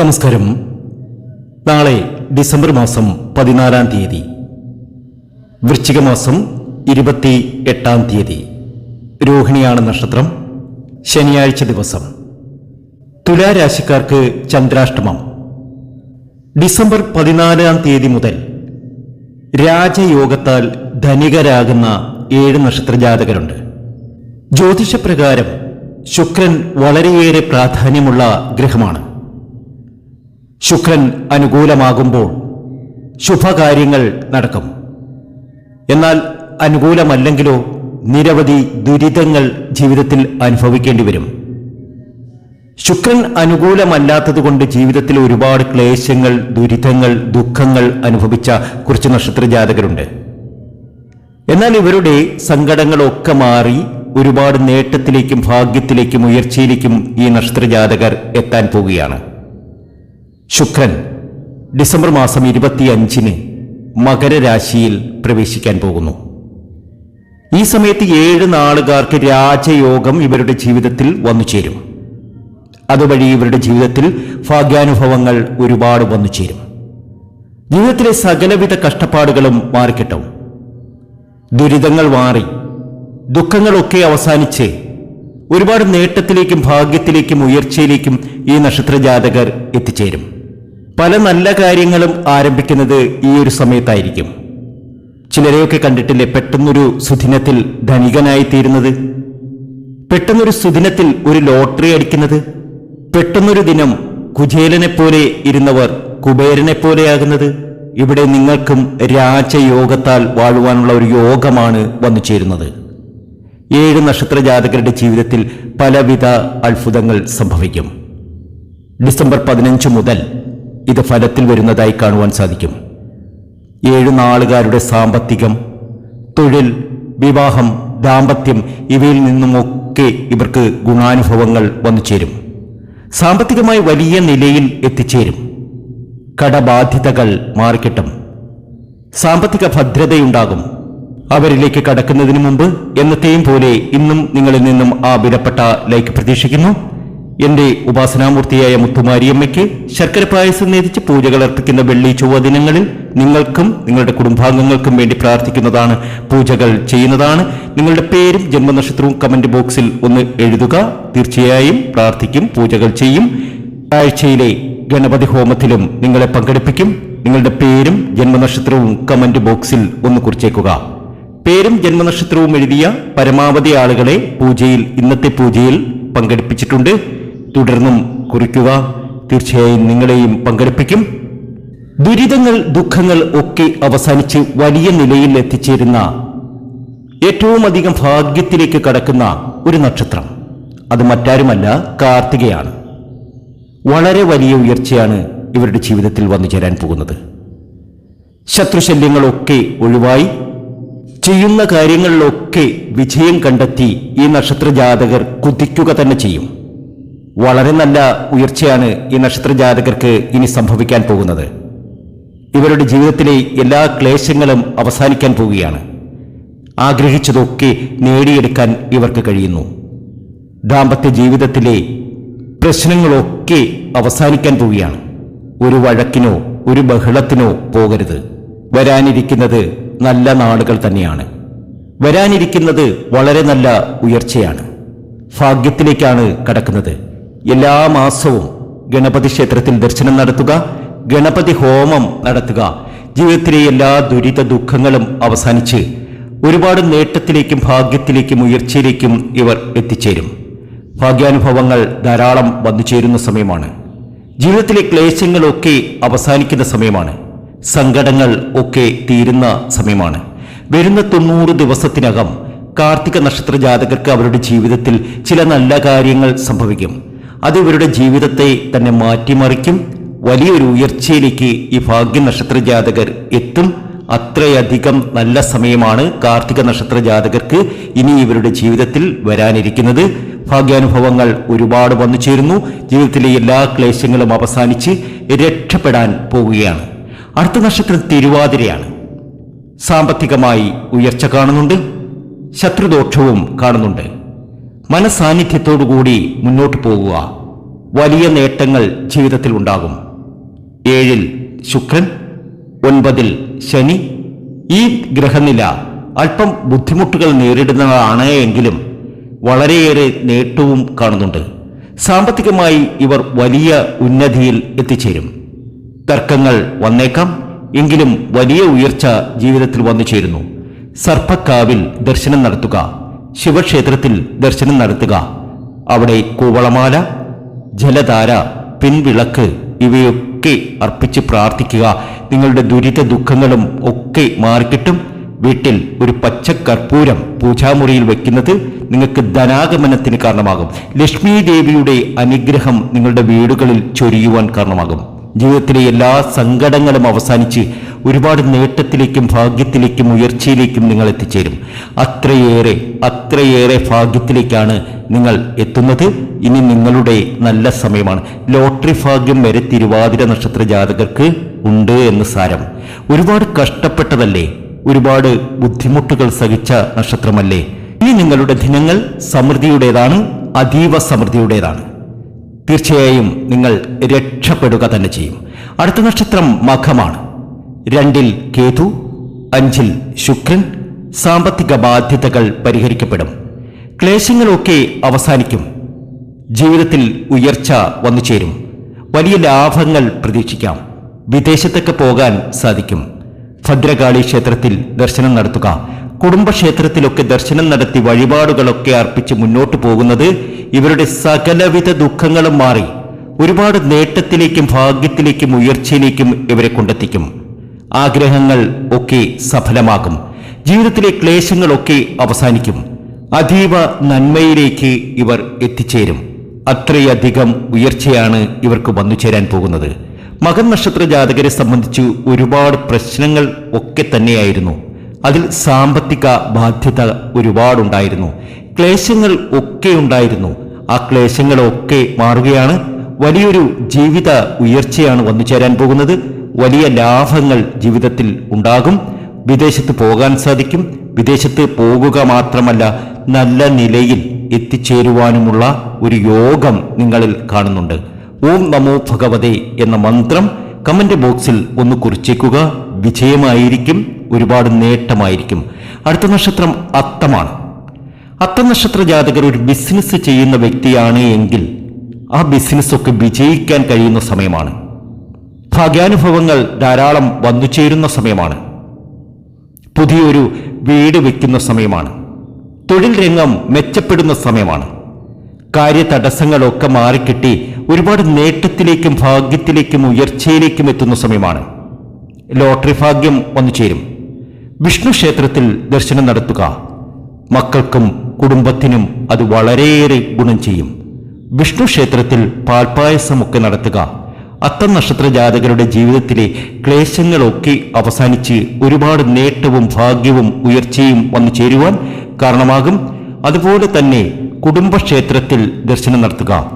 നമസ്കാരം. നാളെ ഡിസംബർ മാസം പതിനാലാം തീയതി. വൃശ്ചിക മാസം ഇരുപത്തി എട്ടാം തീയതി. രോഹിണിയാണ് നക്ഷത്രം. ശനിയാഴ്ച ദിവസം. തുലാരാശിക്കാർക്ക് ചന്ദ്രാഷ്ടമം. ഡിസംബർ പതിനാലാം തീയതി മുതൽ രാജയോഗത്താൽ ധനികരാകുന്ന ഏഴ് നക്ഷത്ര ജാതകരുണ്ട് ജ്യോതിഷപ്രകാരം ശുക്രൻ വളരെയേറെ പ്രാധാന്യമുള്ള ഗ്രഹമാണ്. ശുക്രൻ അനുകൂലമാകുമ്പോൾ ശുഭകാര്യങ്ങൾ നടക്കും. എന്നാൽ അനുകൂലമല്ലെങ്കിലോ നിരവധി ദുരിതങ്ങൾ ജീവിതത്തിൽ അനുഭവിക്കേണ്ടി വരും. ശുക്രൻ അനുകൂലമല്ലാത്തതുകൊണ്ട് ജീവിതത്തിൽ ഒരുപാട് ക്ലേശങ്ങൾ ദുരിതങ്ങൾ ദുഃഖങ്ങൾ അനുഭവിച്ച കുറച്ച് നക്ഷത്ര ജാതകരുണ്ട് എന്നാൽ ഇവരുടെ സങ്കടങ്ങളൊക്കെ മാറി ഒരുപാട് നേട്ടത്തിലേക്കും ഭാഗ്യത്തിലേക്കും ഉയർച്ചയിലേക്കും ഈ നക്ഷത്ര ജാതകർ എത്താൻ പോവുകയാണ്. ശുക്രൻ ഡിസംബർ മാസം ഇരുപത്തിയഞ്ചിന് മകരരാശിയിൽ പ്രവേശിക്കാൻ പോകുന്നു. ഈ സമയത്ത് ഏഴ് നാളുകാർക്ക് രാജയോഗം ഇവരുടെ ജീവിതത്തിൽ വന്നു ചേരും. അതുവഴി ഇവരുടെ ജീവിതത്തിൽ ഭാഗ്യാനുഭവങ്ങൾ ഒരുപാട് വന്നു ചേരും. ജീവിതത്തിലെ സകലവിധ കഷ്ടപ്പാടുകളും മാറിക്കിട്ടും. ദുരിതങ്ങൾ മാറി ദുഃഖങ്ങളൊക്കെ അവസാനിച്ച് ഒരുപാട് നേട്ടത്തിലേക്കും ഭാഗ്യത്തിലേക്കും ഉയർച്ചയിലേക്കും ഈ നക്ഷത്ര ജാതകർ എത്തിച്ചേരും. പല നല്ല കാര്യങ്ങളും ആരംഭിക്കുന്നത് ഈ ഒരു സമയത്തായിരിക്കും. ചിലരെയൊക്കെ കണ്ടിട്ടില്ലേ പെട്ടെന്നൊരു സുദിനത്തിൽ ധനികനായി തീരുന്നത്? പെട്ടെന്നൊരു സുദിനത്തിൽ ഒരു ലോട്ടറി അടിക്കുന്നത്? പെട്ടെന്നൊരു ദിനം കുചേലനെ പോലെ ഇരുന്നവർ കുബേരനെ പോലെയാകുന്നത് ഇവിടെ നിങ്ങൾക്കും രാജയോഗത്താൽ വാഴുവാനുള്ള ഒരു യോഗമാണ് വന്നു ചേരുന്നത്. ഏഴ് നക്ഷത്ര ജാതകരുടെ ജീവിതത്തിൽ പലവിധ അത്ഭുതങ്ങൾ സംഭവിക്കും. ഡിസംബർ പതിനഞ്ച് മുതൽ ഇത് ഫലത്തിൽ വരുന്നതായി കാണുവാൻ സാധിക്കും. ഏഴ് നാളുകാരുടെ സാമ്പത്തികം തൊഴിൽ വിവാഹം ദാമ്പത്യം ഇവയിൽ നിന്നുമൊക്കെ ഇവർക്ക് ഗുണാനുഭവങ്ങൾ വന്നു ചേരും. സാമ്പത്തികമായി വലിയ നിലയിൽ എത്തിച്ചേരും. കടബാധ്യതകൾ മാറിക്കിട്ടും. സാമ്പത്തിക ഭദ്രതയുണ്ടാകും. അവരിലേക്ക് കടക്കുന്നതിന് മുമ്പ് എന്നത്തെയും പോലെ ഇന്നും നിങ്ങളിൽ നിന്നും ആ വിലപ്പെട്ട ലൈക്ക് പ്രതീക്ഷിക്കുന്നു. എന്റെ ഉപാസനാമൂർത്തിയായ മുത്തുമാരിയമ്മയ്ക്ക് ശർക്കര പായസം നേതിച്ച് പൂജകൾ അർപ്പിക്കുന്ന വെള്ളി ചൊവ്വ ദിനങ്ങളിൽ നിങ്ങൾക്കും നിങ്ങളുടെ കുടുംബാംഗങ്ങൾക്കും വേണ്ടി പ്രാർത്ഥിക്കുന്നതാണ് പൂജകൾ ചെയ്യുന്നതാണ്. നിങ്ങളുടെ പേരും ജന്മനക്ഷത്രവും കമന്റ് ബോക്സിൽ ഒന്ന് എഴുതുക. തീർച്ചയായും പ്രാർത്ഥിക്കും പൂജകൾ ചെയ്യും. ആഴ്ചയിലെ ഗണപതി ഹോമത്തിലും നിങ്ങളെ പങ്കെടുപ്പിക്കും. നിങ്ങളുടെ പേരും ജന്മനക്ഷത്രവും കമന്റ് ബോക്സിൽ ഒന്ന് കുറിച്ചേക്കുക. പേരും ജന്മനക്ഷത്രവും എഴുതിയ പരമാവധി ആളുകളെ പൂജയിൽ ഇന്നത്തെ പൂജയിൽ പങ്കെടുപ്പിച്ചിട്ടുണ്ട്. തുടർന്നും കുറിക്കുക. തീർച്ചയായും നിങ്ങളെയും പങ്കെടുപ്പിക്കും. ദുരിതങ്ങൾ ദുഃഖങ്ങൾ ഒക്കെ അവസാനിച്ച് വലിയ നിലയിൽ എത്തിച്ചേരുന്ന ഏറ്റവും അധികം ഭാഗ്യത്തിലേക്ക് കടക്കുന്ന ഒരു നക്ഷത്രം. അത് മറ്റാരുമല്ല കാർത്തികയാണ്. വളരെ വലിയ ഉയർച്ചയാണ് ഇവരുടെ ജീവിതത്തിൽ വന്നു ചേരാൻ പോകുന്നത്. ശത്രുശല്യങ്ങളൊക്കെ ഒഴിവായി ചെയ്യുന്ന കാര്യങ്ങളിലൊക്കെ വിജയം കണ്ടെത്തി ഈ നക്ഷത്ര ജാതകർ കുതിക്കുക തന്നെ ചെയ്യും. വളരെ നല്ല ഉയർച്ചയാണ് ഈ നക്ഷത്ര ജാതകർക്ക് ഇനി സംഭവിക്കാൻ പോകുന്നത്. ഇവരുടെ ജീവിതത്തിലെ എല്ലാ ക്ലേശങ്ങളും അവസാനിക്കാൻ പോവുകയാണ്. ആഗ്രഹിച്ചതൊക്കെ നേടിയെടുക്കാൻ ഇവർക്ക് കഴിയുന്നു. ദാമ്പത്യ ജീവിതത്തിലെ പ്രശ്നങ്ങളൊക്കെ അവസാനിക്കാൻ പോവുകയാണ്. ഒരു വഴക്കിനോ ഒരു ബഹളത്തിനോ പോകരുത്. വരാനിരിക്കുന്നത് നല്ല നാളുകൾ തന്നെയാണ്. വരാനിരിക്കുന്നത് വളരെ നല്ല ഉയർച്ചയാണ്. ഭാഗ്യത്തിലേക്കാണ് കടക്കുന്നത്. എല്ലാ മാസവും ഗണപതി ക്ഷേത്രത്തിൽ ദർശനം നടത്തുക ഗണപതി ഹോമം നടത്തുക. ജീവിതത്തിലെ എല്ലാ ദുരിത ദുഃഖങ്ങളും അവസാനിച്ച് ഒരുപാട് നേട്ടത്തിലേക്കും ഭാഗ്യത്തിലേക്കും ഉയർച്ചയിലേക്കും ഇവർ എത്തിച്ചേരും. ഭാഗ്യാനുഭവങ്ങൾ ധാരാളം വന്നു ചേരുന്ന സമയമാണ്. ജീവിതത്തിലെ ക്ലേശങ്ങളൊക്കെ അവസാനിക്കുന്ന സമയമാണ്. സങ്കടങ്ങൾ ഒക്കെ തീരുന്ന സമയമാണ്. വരുന്ന തൊണ്ണൂറ് ദിവസത്തിനകം കാർത്തിക നക്ഷത്ര ജാതകർക്ക് അവരുടെ ജീവിതത്തിൽ ചില നല്ല കാര്യങ്ങൾ സംഭവിക്കും. അത് ഇവരുടെ ജീവിതത്തെ തന്നെ മാറ്റിമറിക്കും. വലിയൊരു ഉയർച്ചയിലേക്ക് ഈ ഭാഗ്യ നക്ഷത്ര ജാതകർ എത്തും. അത്രയധികം നല്ല സമയമാണ് കാർത്തിക നക്ഷത്ര ജാതകർക്ക് ഇനി ഇവരുടെ ജീവിതത്തിൽ വരാനിരിക്കുന്നത്. ഭാഗ്യാനുഭവങ്ങൾ ഒരുപാട് വന്നു ചേരുന്നു. ജീവിതത്തിലെ എല്ലാ ക്ലേശങ്ങളും അവസാനിച്ച് രക്ഷപ്പെടാൻ പോവുകയാണ്. അടുത്ത നക്ഷത്രം തിരുവാതിരയാണ്. സാമ്പത്തികമായി ഉയർച്ച കാണുന്നുണ്ട്. ശത്രുദോഷവും കാണുന്നുണ്ട്. മനസാന്നിധ്യത്തോടുകൂടി മുന്നോട്ടു പോകുക. വലിയ നേട്ടങ്ങൾ ജീവിതത്തിൽ ഉണ്ടാകും. ഏഴിൽ ശുക്രൻ ഒൻപതിൽ ശനി. ഈ ഗ്രഹനില അല്പം ബുദ്ധിമുട്ടുകൾ നേരിടുന്നതാണ് എങ്കിലും വളരെയേറെ നേട്ടവും കാണുന്നുണ്ട്. സാമ്പത്തികമായി ഇവർ വലിയ ഉന്നതിയിൽ എത്തിച്ചേരും. തർക്കങ്ങൾ വന്നേക്കാം എങ്കിലും വലിയ ഉയർച്ച ജീവിതത്തിൽ വന്നു ചേരുന്നു സർപ്പക്കാവിൽ ദർശനം നടത്തുക. ശിവക്ഷേത്രത്തിൽ ദർശനം നടത്തുക. അവിടെ കൂവളമാല ജലധാര പിൻവിളക്ക് ഇവയൊക്കെ അർപ്പിച്ച് പ്രാർത്ഥിക്കുക. നിങ്ങളുടെ ദുരിത ദുഃഖങ്ങളും ഒക്കെ മാറിക്കിട്ടും. വീട്ടിൽ ഒരു പച്ച കർപ്പൂരം പൂജാമുറിയിൽ വയ്ക്കുന്നത് നിങ്ങൾക്ക് ധനാഗമനത്തിന് കാരണമാകും. ലക്ഷ്മി ദേവിയുടെ അനുഗ്രഹം നിങ്ങളുടെ വീടുകളിൽ ചൊരിയുവാൻ കാരണമാകും. ജീവിതത്തിലെ എല്ലാ സങ്കടങ്ങളും അവസാനിച്ച് ഒരുപാട് നേട്ടത്തിലേക്കും ഭാഗ്യത്തിലേക്കും ഉയർച്ചയിലേക്കും നിങ്ങൾ എത്തിച്ചേരും. അത്രയേറെ അത്രയേറെ ഭാഗ്യത്തിലേക്കാണ് നിങ്ങൾ എത്തുന്നത്. ഇനി നിങ്ങളുടെ നല്ല സമയമാണ്. ലോട്ടറി ഭാഗ്യം വരെ തിരുവാതിര നക്ഷത്ര ജാതകർക്ക് ഉണ്ട് എന്ന് സാരം. ഒരുപാട് കഷ്ടപ്പെട്ടതല്ലേ? ഒരുപാട് ബുദ്ധിമുട്ടുകൾ സഹിച്ച നക്ഷത്രമല്ലേ? ഇനി നിങ്ങളുടെ ദിനങ്ങൾ സമൃദ്ധിയുടേതാണ് അതീവ സമൃദ്ധിയുടേതാണ്. തീർച്ചയായും നിങ്ങൾ രക്ഷപ്പെടുക തന്നെ ചെയ്യും. അടുത്ത നക്ഷത്രം മഖമാണ്. രണ്ടിൽ കേതു അഞ്ചിൽ ശുക്രൻ സാമ്പത്തിക ബാധ്യതകൾ പരിഹരിക്കപ്പെടും. ക്ലേശങ്ങളൊക്കെ അവസാനിക്കും. ജീവിതത്തിൽ ഉയർച്ച വന്നു ചേരും. വലിയ ലാഭങ്ങൾ പ്രതീക്ഷിക്കാം. വിദേശത്തൊക്കെ പോകാൻ സാധിക്കും. ഭദ്രകാളി ക്ഷേത്രത്തിൽ ദർശനം നടത്തുക. കുടുംബക്ഷേത്രത്തിലൊക്കെ ദർശനം നടത്തി വഴിപാടുകളൊക്കെ അർപ്പിച്ച് മുന്നോട്ടു പോകുന്നത് ഇവരുടെ സകലവിധ ദുഃഖങ്ങളും മാറി. ഒരുപാട് നേട്ടത്തിലേക്കും ഭാഗ്യത്തിലേക്കും ഉയർച്ചയിലേക്കും ഇവരെ കൊണ്ടെത്തിക്കും. ആഗ്രഹങ്ങൾ ഒക്കെ സഫലമാകും. ജീവിതത്തിലെ ക്ലേശങ്ങളൊക്കെ അവസാനിക്കും. അതീവ നന്മയിലേക്ക് ഇവർ എത്തിച്ചേരും. അത്രയധികം ഉയർച്ചയാണ് ഇവർക്ക് വന്നു ചേരാൻ പോകുന്നത്. മകൻ നക്ഷത്ര ജാതകരെ സംബന്ധിച്ച് ഒരുപാട് പ്രശ്നങ്ങൾ ഒക്കെ തന്നെയായിരുന്നു. അതിൽ സാമ്പത്തിക ബാധ്യത ഒരുപാടുണ്ടായിരുന്നു. ക്ലേശങ്ങൾ ഒക്കെ ഉണ്ടായിരുന്നു. ആ ക്ലേശങ്ങളൊക്കെ മാറുകയാണ്. വലിയൊരു ജീവിത ഉയർച്ചയാണ് വന്നു ചേരാൻ പോകുന്നത്. വലിയ ലാഭങ്ങൾ ജീവിതത്തിൽ ഉണ്ടാകും. വിദേശത്ത് പോകാൻ സാധിക്കും. വിദേശത്ത് പോകുക മാത്രമല്ല നല്ല നിലയിൽ എത്തിച്ചേരുവാനുമുള്ള ഒരു യോഗം നിങ്ങളിൽ കാണുന്നുണ്ട്. ഓം നമോ ഭഗവതേ എന്ന മന്ത്രം കമന്റ് ബോക്സിൽ ഒന്ന് കുറിച്ചേക്കുക. വിജയമായിരിക്കും. ഒരുപാട് നേട്ടമായിരിക്കും. അടുത്ത നക്ഷത്രം അത്തമാണ്. അത്ത നക്ഷത്ര ജാതകർ ഒരു ബിസിനസ് ചെയ്യുന്ന വ്യക്തിയാണ് എങ്കിൽ ആ ബിസിനസ്സൊക്കെ വിജയിക്കാൻ കഴിയുന്ന സമയമാണ്. ഭാഗ്യാനുഭവങ്ങൾ ധാരാളം വന്നു ചേരുന്ന സമയമാണ്. പുതിയൊരു വീട് വയ്ക്കുന്ന സമയമാണ്. തൊഴിൽ രംഗം മെച്ചപ്പെടുന്ന സമയമാണ്. കാര്യ തടസ്സങ്ങളൊക്കെ മാറിക്കിട്ടി ഒരുപാട് നേട്ടത്തിലേക്കും ഭാഗ്യത്തിലേക്കും ഉയർച്ചയിലേക്കും എത്തുന്ന സമയമാണ്. ലോട്ടറി ഭാഗ്യം വന്നു ചേരും. വിഷ്ണു ക്ഷേത്രത്തിൽ ദർശനം നടത്തുക. മക്കൾക്കും കുടുംബത്തിനും അത് വളരെയേറെ ഗുണം ചെയ്യും. വിഷ്ണു ക്ഷേത്രത്തിൽ പാൽപ്പായസമൊക്കെ നടത്തുക. അത്തം നക്ഷത്ര ജാതകരുടെ ജീവിതത്തിലെ ക്ലേശങ്ങളൊക്കെ അവസാനിച്ച് ഒരുപാട് നേട്ടവും ഭാഗ്യവും ഉയർച്ചയും വന്നു ചേരുവാൻ കാരണമാകും. അതുപോലെ തന്നെ കുടുംബക്ഷേത്രത്തിൽ ദർശനം നടത്തുക.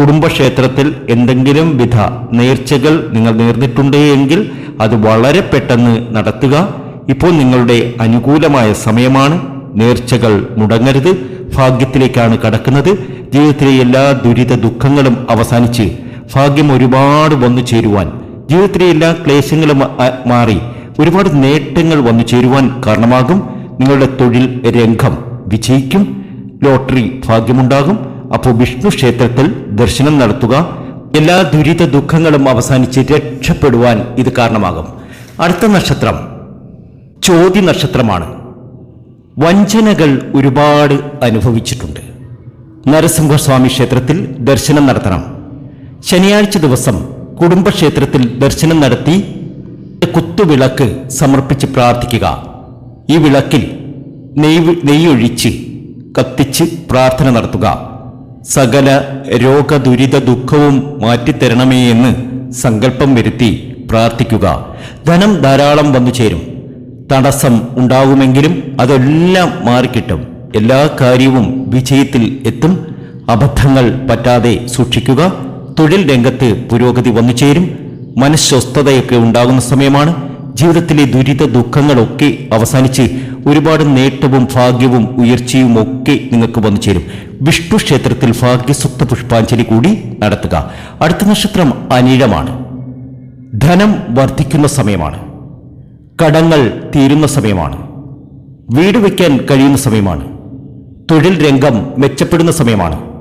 കുടുംബക്ഷേത്രത്തിൽ എന്തെങ്കിലും വിധ നേർച്ചകൾ നിങ്ങൾ നേർന്നിട്ടുണ്ടേ എങ്കിൽ അത് വളരെ പെട്ടെന്ന് നടത്തുക. ഇപ്പോൾ നിങ്ങളുടെ അനുകൂലമായ സമയമാണ്. നേർച്ചകൾ മുടങ്ങരുത്. ഭാഗ്യത്തിലേക്കാണ് കടക്കുന്നത്. ജീവിതത്തിലെ എല്ലാ ദുരിത ദുഃഖങ്ങളും അവസാനിച്ച് ഭാഗ്യം ഒരുപാട് വന്നു ചേരുവാൻ. ജീവിതത്തിലെ എല്ലാ ക്ലേശങ്ങളും മാറി. ഒരുപാട് നേട്ടങ്ങൾ വന്നു ചേരുവാൻ കാരണമാകും. നിങ്ങളുടെ തൊഴിൽ രംഗം വിജയിക്കും. ലോട്ടറി ഭാഗ്യമുണ്ടാകും. അപ്പോൾ വിഷ്ണു ക്ഷേത്രത്തിൽ ദർശനം നടത്തുക. എല്ലാ ദുരിത ദുഃഖങ്ങളും അവസാനിച്ച് രക്ഷപ്പെടുവാൻ ഇത് കാരണമാകും. അടുത്ത നക്ഷത്രം ചോതി നക്ഷത്രമാണ്. വഞ്ചനകൾ ഒരുപാട് അനുഭവിച്ചിട്ടുണ്ട്. നരസിംഹസ്വാമി ക്ഷേത്രത്തിൽ ദർശനം നടത്തണം. ശനിയാഴ്ച ദിവസം കുടുംബക്ഷേത്രത്തിൽ ദർശനം നടത്തി കുത്തുവിളക്ക് സമർപ്പിച്ച് പ്രാർത്ഥിക്കുക. ഈ വിളക്കിൽ നെയ് നെയ്യൊഴിച്ച് കത്തിച്ച് പ്രാർത്ഥന നടത്തുക. സകല രോഗദുരിത ദുഃഖവും മാറ്റിത്തരണമേ എന്ന് സങ്കല്പം വരുത്തി പ്രാർത്ഥിക്കുക. ധനം ധാരാളം വന്നു ചേരും. തടസ്സം ഉണ്ടാകുമെങ്കിലും അതെല്ലാം മാറിക്കിട്ടും. എല്ലാ കാര്യവും വിജയത്തിൽ എത്തും. അബദ്ധങ്ങൾ പറ്റാതെ സൂക്ഷിക്കുക. തൊഴിൽ രംഗത്ത് പുരോഗതി വന്നു ചേരും. മനഃസ്വസ്ഥതയൊക്കെ ഉണ്ടാകുന്ന സമയമാണ്. ജീവിതത്തിലെ ദുരിത ദുഃഖങ്ങളൊക്കെ അവസാനിച്ച് ഒരുപാട് നേട്ടവും ഭാഗ്യവും ഉയർച്ചയും ഒക്കെ നിങ്ങൾക്ക് വന്നു ചേരും. വിഷ്ണു ക്ഷേത്രത്തിൽ ഭാഗ്യസുക്ത പുഷ്പാഞ്ജലി കൂടി നടത്തുക. അടുത്ത നക്ഷത്രം അനിഴമാണ്. ധനം വർദ്ധിക്കുന്ന സമയമാണ്. കടങ്ങൾ തീരുന്ന സമയമാണ്. വീട് വയ്ക്കാൻ കഴിയുന്ന സമയമാണ്. തൊഴിൽ രംഗം മെച്ചപ്പെടുന്ന സമയമാണ്.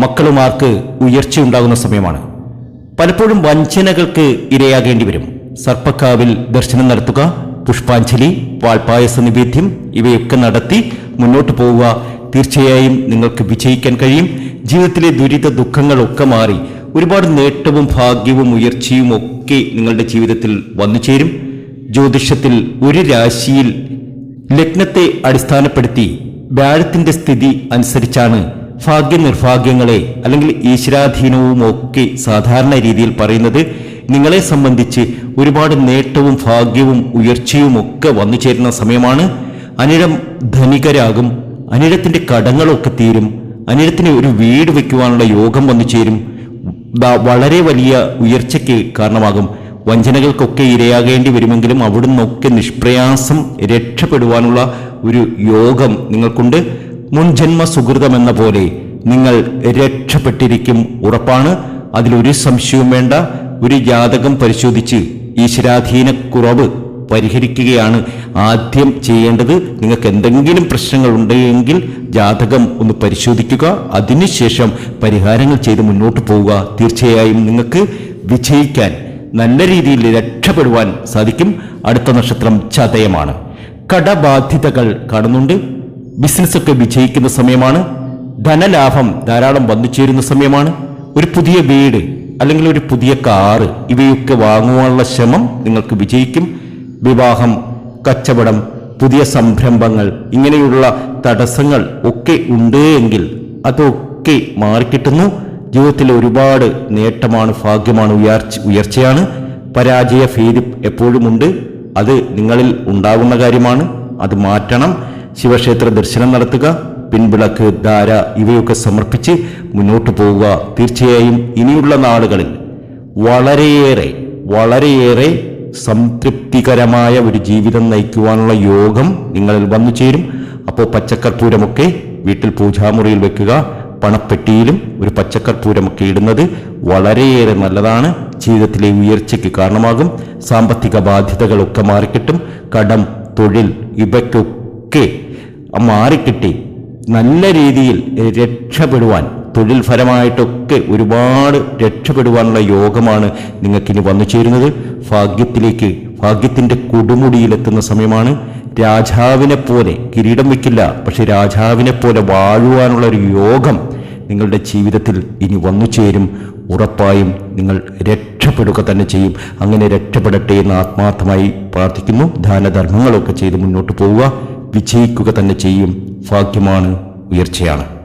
മക്കളുമാർക്ക് ഉയർച്ചയുണ്ടാകുന്ന സമയമാണ്. പലപ്പോഴും വഞ്ചനകൾക്ക് ഇരയാകേണ്ടി വരും. സർപ്പക്കാവിൽ ദർശനം നടത്തുക പുഷ്പാഞ്ജലി വാൾപ്പായസ നിവേദ്യം ഇവയൊക്കെ നടത്തി മുന്നോട്ട് പോവുക. തീർച്ചയായും നിങ്ങൾക്ക് വിജയിക്കാൻ കഴിയും. ജീവിതത്തിലെ ദുരിത ദുഃഖങ്ങളൊക്കെ മാറി ഒരുപാട് നേട്ടവും ഭാഗ്യവും ഉയർച്ചയും ഒക്കെ നിങ്ങളുടെ ജീവിതത്തിൽ വന്നു ചേരും. ജ്യോതിഷത്തിൽ ഒരു രാശിയിൽ ലഗ്നത്തെ അടിസ്ഥാനപ്പെടുത്തി വ്യാഴത്തിന്റെ സ്ഥിതി അനുസരിച്ചാണ് ഭാഗ്യ നിർഭാഗ്യങ്ങളെ അല്ലെങ്കിൽ ഈശ്വരാധീനവും ഒക്കെ സാധാരണ രീതിയിൽ പറയുന്നത് നിങ്ങളെ സംബന്ധിച്ച് ഒരുപാട് നേട്ടവും ഭാഗ്യവും ഉയർച്ചയും ഒക്കെ വന്നു ചേരുന്ന സമയമാണ്. അനിഴം ധനികരാകും. അനിഴത്തിന്റെ കടങ്ങളൊക്കെ തീരും. അനിഴത്തിന് ഒരു വീട് വയ്ക്കുവാനുള്ള യോഗം വന്നു ചേരും. വളരെ വലിയ ഉയർച്ചയ്ക്ക് കാരണമാകും. വഞ്ചനകൾക്കൊക്കെ ഇരയാകേണ്ടി വരുമെങ്കിലും അവിടുന്നൊക്കെ നിഷ്പ്രയാസം രക്ഷപ്പെടുവാനുള്ള ഒരു യോഗം നിങ്ങൾക്കുണ്ട്. മുൻജന്മ സുഹൃതം എന്ന പോലെ നിങ്ങൾ രക്ഷപ്പെട്ടിരിക്കും ഉറപ്പാണ്. അതിലൊരു സംശയവും വേണ്ട. ഒരു ജാതകം പരിശോധിച്ച് ഈശ്വരാധീന കുറവ് പരിഹരിക്കുകയാണ് ആദ്യം ചെയ്യേണ്ടത്. നിങ്ങൾക്ക് എന്തെങ്കിലും പ്രശ്നങ്ങൾ ഉണ്ടെങ്കിൽ ജാതകം ഒന്ന് പരിശോധിക്കുക. അതിനുശേഷം പരിഹാരങ്ങൾ ചെയ്ത് മുന്നോട്ട് പോവുക. തീർച്ചയായും നിങ്ങൾക്ക് വിജയിക്കാൻ നല്ല രീതിയിൽ രക്ഷപ്പെടുവാൻ സാധിക്കും. അടുത്ത നക്ഷത്രം ചതയമാണ്. കടബാധ്യതകൾ കാണുന്നുണ്ട്. ബിസിനസ്സൊക്കെ വിജയിക്കുന്ന സമയമാണ്. ധനലാഭം ധാരാളം വന്നു ചേരുന്ന സമയമാണ്. ഒരു പുതിയ വീട് അല്ലെങ്കിൽ ഒരു പുതിയ കാറ് ഇവയൊക്കെ വാങ്ങുവാനുള്ള ശ്രമം നിങ്ങൾക്ക് വിജയിക്കും. വിവാഹം കച്ചവടം പുതിയ സംരംഭങ്ങൾ ഇങ്ങനെയുള്ള തടസ്സങ്ങൾ ഒക്കെ ഉണ്ട് എങ്കിൽ അതൊക്കെ മാറിക്കിട്ടുന്നു ജീവിതത്തിൽ ഒരുപാട് നേട്ടമാണ് ഭാഗ്യമാണ് ഉയർച്ച ഉയർച്ചയാണ്. പരാജയ ഭീതി എപ്പോഴുമുണ്ട്. അത് നിങ്ങളിൽ ഉണ്ടാകുന്ന കാര്യമാണ്. അത് മാറ്റണം. ശിവക്ഷേത്ര ദർശനം നടത്തുക പിൻവിളക്ക് ധാര ഇവയൊക്കെ സമർപ്പിച്ച് മുന്നോട്ട് പോവുക. തീർച്ചയായും ഇനിയുള്ള നാളുകളിൽ വളരെയേറെ വളരെയേറെ സംതൃപ്തികരമായ ഒരു ജീവിതം നയിക്കുവാനുള്ള യോഗം നിങ്ങളിൽ വന്നു ചേരും. അപ്പോൾ പച്ചക്കർപ്പൂരമൊക്കെ വീട്ടിൽ പൂജാമുറിയിൽ വെക്കുക. പണപ്പെട്ടിയിലും ഒരു പച്ചക്കർപ്പൂരമൊക്കെ ഇടുന്നത് വളരെയേറെ നല്ലതാണ്. ജീവിതത്തിലെ ഉയർച്ചയ്ക്ക് കാരണമാകും. സാമ്പത്തിക ബാധ്യതകളൊക്കെ മാറിക്കിട്ടും. കടം തൊഴിൽ ഇവയ്ക്കൊക്കെ മാറിക്കിട്ടി നല്ല രീതിയിൽ രക്ഷപ്പെടുവാൻ തൊഴിൽ ഫലമായിട്ടൊക്കെ ഒരുപാട് രക്ഷപ്പെടുവാനുള്ള യോഗമാണ് നിങ്ങൾക്കിനി വന്നു ചേരുന്നത്. ഭാഗ്യത്തിലേക്ക് ഭാഗ്യത്തിന്റെ കൊടുമുടിയിലെത്തുന്ന സമയമാണ്. രാജാവിനെ പോലെ കിരീടം വയ്ക്കില്ല പക്ഷെ രാജാവിനെ പോലെ വാഴുവാനുള്ള ഒരു യോഗം നിങ്ങളുടെ ജീവിതത്തിൽ ഇനി വന്നു ചേരും. ഉറപ്പായും നിങ്ങൾ രക്ഷപ്പെടുക തന്നെ ചെയ്യും. അങ്ങനെ രക്ഷപ്പെടട്ടെ എന്ന് ആത്മാർത്ഥമായി പ്രാർത്ഥിക്കുന്നു. ദാനധർമ്മങ്ങളൊക്കെ ചെയ്ത് മുന്നോട്ട് പോവുക. വിജയിക്കുക തന്നെ ചെയ്യും. ഭാഗ്യമാണ് ഉയർച്ചയാണ്.